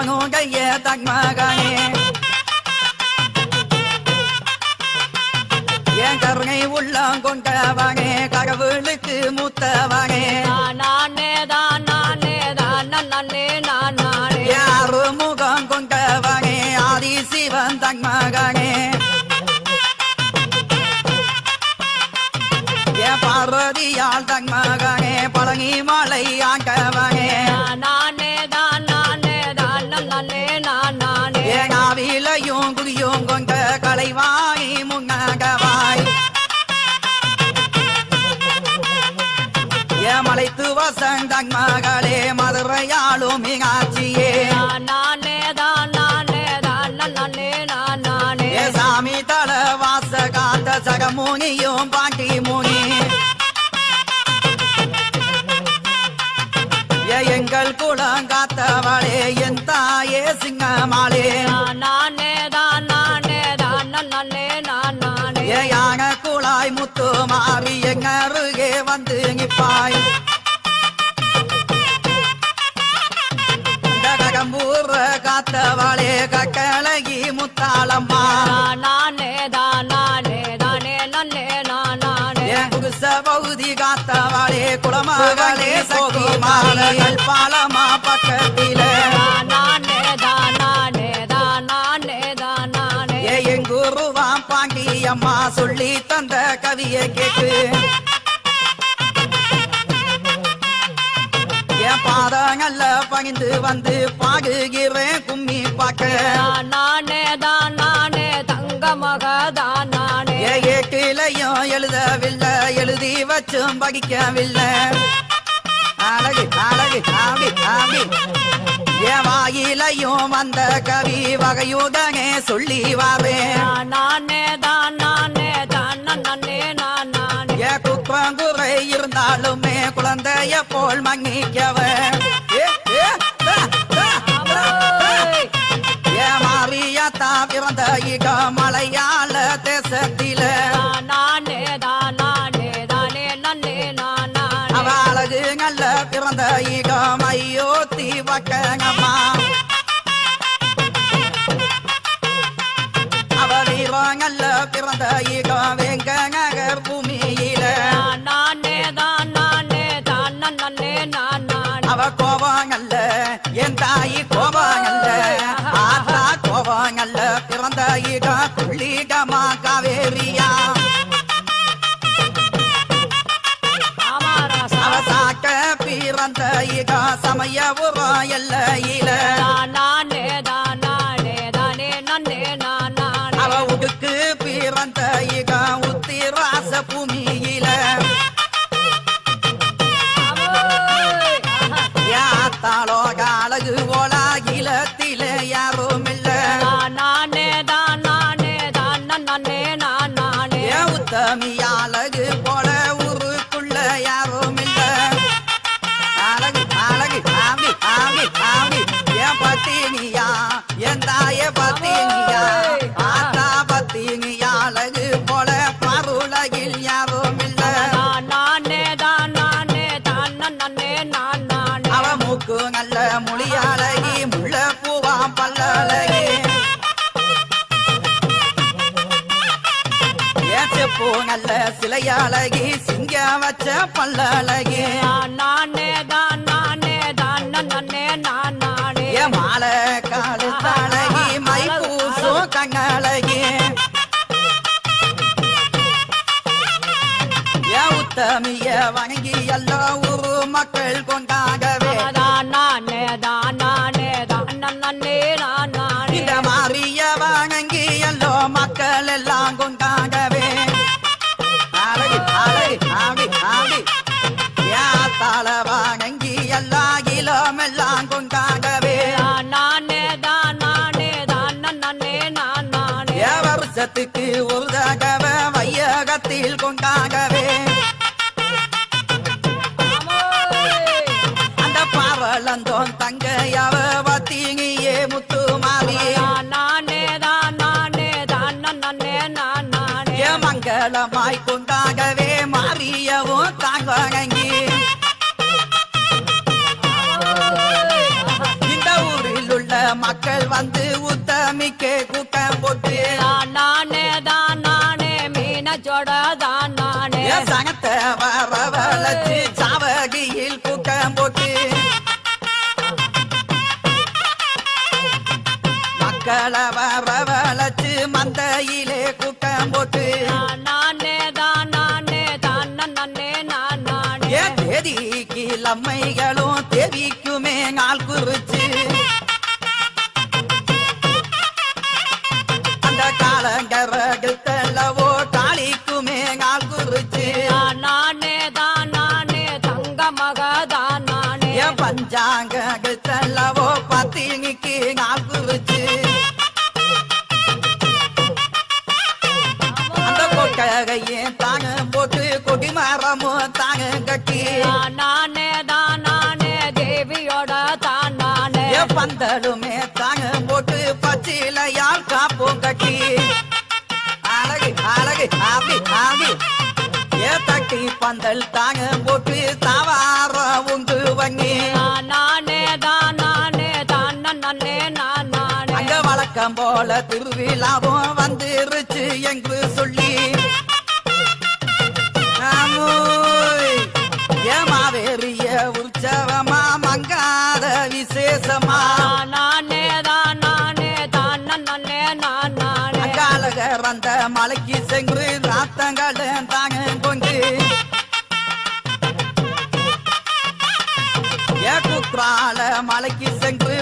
அவனும் கைய தன்மகனே என் கருணை உள்ளம் கொண்டவனே கடவுளுக்கு மூத்தவனே. நானே தான் நானே தான் நன்னே. நான் நானே யாரு முகம் கொண்டவனே ஆதி சிவன் தன்மகனே என் பார்வதியால் தன்மகனே பழனி மலை காத்தவளே என் தாயே சிங்கமாளே நானே தான் நானே தான் நான் நானே. ஏ யான குழாய் முத்து மாறி எங்க அருகே வந்து நிப்பாய் காத்தவளே கக்கலகி முத்தாளம்மா. பகுதி காத்தவாளே குளமகளே சகி மாலைகள் பாலமா பக்கத்தில. எங்குருவாம் பாண்டி அம்மா சொல்லி தந்த கவியை கேட்டு. என் பாதங்கள்ல பகிர்ந்து வந்து பாடுகிறேன் கும்மி பார்க்க. நானே தான் நானே தங்க மகதான் நானே ஏ ஏட்டிலையும் எழுதவில்லை எழுதி வச்சும் படிக்கவில்லை அழகு அழகு ஆவி ஆவி என் வாயிலையும் வந்த கவி வகையுடனே சொல்லி வாரேன் நானே தான் நானே தான் நன்னே நான் ஏ குற்றங்குறை இருந்தாலுமே குழந்தைய போல் மன்னிக்கவன் ஏ, ஏ, தா, தீவக்கங்கம்மா அவ வீரம் நல்ல பிறந்த இடம் வெங்க நகர் பூமியில. நானே தான் நானே தான் நன்னே நான் நானே அவ இட சமய உரம் எல்லையில நானே தான் தானே நன்னே நான் அவ உடுக்கு பிறந்த இட உத்திராச பூமியில அவோய்! ஆஹா. யாத்தாளோ அழகு ஓலாகிலத்தில யாரும் இல்ல நானே தான் நானே தான் நன்னே நான் நானே உத்தமி அழகு பூவாம் பல்லழகி ஏச்சப்பூ நல்ல சிலையழகி சிங்க வச்ச பல்லழகி நானே தான் நானே தான் நான் நானே ஏ மாலை காலு தழகி மை பூசும் கண்ணழகி ஏ உத்தமிய வணங்கி எல்லா ஊரு மக்கள் கொண்டாடவே வையகத்தில் கொண்டாடவே அமோய்! அந்த பாவலந்தோன் தங்கையவ பத்தினியே முத்து மாறி நானே தான் நானே தான் நான் நானே ஏ மங்களமாய் கொண்டாடவே மாறியவும் தாங்க மக்களை வரவழைச்சு மந்தையிலே கூட்டம் போட்டு. நானே தான் நானே தான் நன்னே நான் நானே தேதிக்கு லம்மைகளும் தேவிக்குமே நாள் குறிச்சு. அந்த காலங்கரகள் தள்ளவோ காளிக்குமே நாள் குறிச்சு. நானே தான் நானே தங்க மக தான் நானே. என் தாங்க கட்டி. நானே தான் நானே தேவியோட தான் நானே. பந்தலுமே தாங்க போட்டு பச்சிலையால் காப்பும் கட்டி. அழகு அழகு ஆவி ஆவி. ஏ தட்டி பந்தல் தாங்க போட்டு தாவார உண்டு வங்கி நானே தான் நானே தான் நன்னே நான் நானே. அங்க வழக்கம் போல திருவிழாவும் வந்துருச்சு என்று வந்த மலைக்கு சென்று ராத்தங்கள் தாங்க கொங்கு ஏ குற்றால மலைக்கு சென்று